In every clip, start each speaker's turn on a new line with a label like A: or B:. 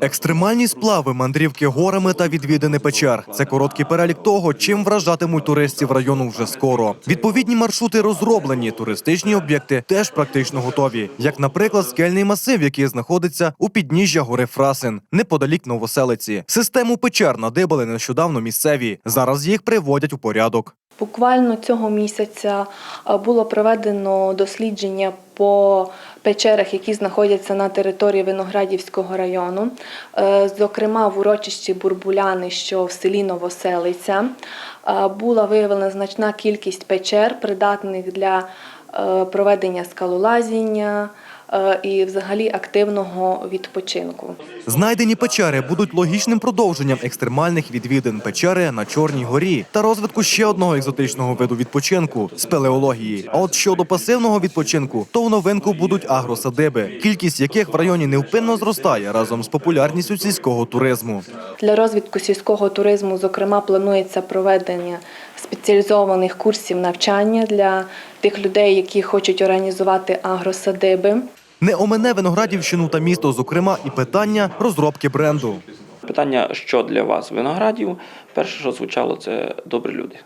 A: Екстремальні сплави, мандрівки горами та відвідини печер це короткий перелік того, чим вражатимуть туристів району вже скоро. Відповідні маршрути розроблені, туристичні об'єкти теж практично готові. Як, наприклад, скельний масив, який знаходиться у підніжжя гори Фрасин, неподалік Новоселиці. Систему печер надибали нещодавно місцеві. Зараз їх приводять у порядок.
B: Буквально цього місяця е, було проведено дослідження по печерах, які знаходяться на території Виноградівського району, Е, зокрема в урочищі Бурбуляни, що в селі Новоселиця. Е, Була виявлена значна кількість печер, придатних для проведення скалолазіння і взагалі активного відпочинку.
A: Знайдені печери будуть логічним продовженням екстремальних відвідин печери на Чорній горі та розвитку ще одного екзотичного виду відпочинку спелеології. А от щодо пасивного відпочинку, то в новинку будуть агросадиби, кількість яких в районі невпинно зростає разом з популярністю сільського туризму.
B: Для розвитку сільського туризму, зокрема, планується проведення спеціалізованих курсів навчання для тих людей, які хочуть організувати агросадиби.
A: Не омене Виноградівщину та місто, зокрема, і питання розробки бренду.
C: Питання, що для вас виноградів, перше, що звучало, це добрі люди.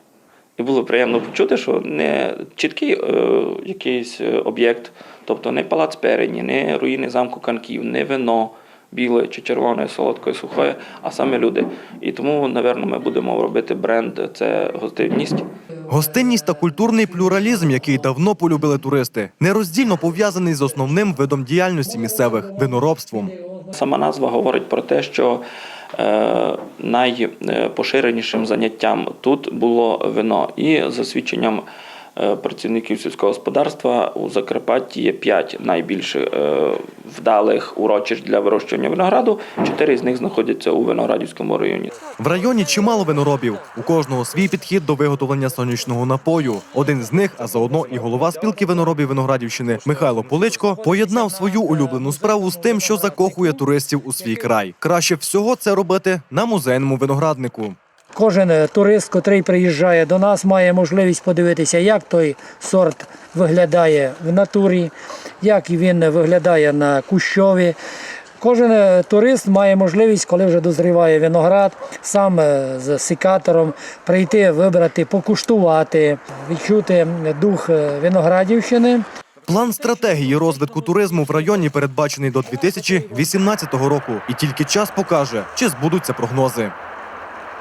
C: І було приємно почути, що не чіткий е, якийсь е, об'єкт, тобто не палац перені, не руїни замку канків, не вино біле чи червоне, солодке, сухе, а саме люди. І тому, напевно, ми будемо робити бренд це гостинність.
A: Гостинність та культурний плюралізм, який давно полюбили туристи, нероздільно пов'язаний з основним видом діяльності місцевих виноробством.
C: Сама назва говорить про те, що е, найпоширенішим заняттям тут було вино. І за свідченням працівників сільського господарства у Закарпатті є п'ять найбільш е, вдалих урочищ для вирощування винограду. Чотири з них знаходяться у Виноградівському районі.
A: В районі чимало виноробів. У кожного свій підхід до виготовлення сонячного напою. Один з них, а заодно і голова спілки виноробів Виноградівщини Михайло Поличко, поєднав свою улюблену справу з тим, що закохує туристів у свій край. Краще всього це робити на музейному винограднику.
D: Кожен е, турист, котрий приїжджає до нас, має можливість подивитися, як той сорт виглядає в натурі, як він виглядає на кущові. Кожен е, турист має можливість, коли вже дозріває виноград, сам е, з секатором прийти, вибрати, покуштувати, відчути дух виноградівщини.
A: План стратегії розвитку туризму в районі передбачений до 2018 року, і тільки час покаже, чи збудуться прогнози.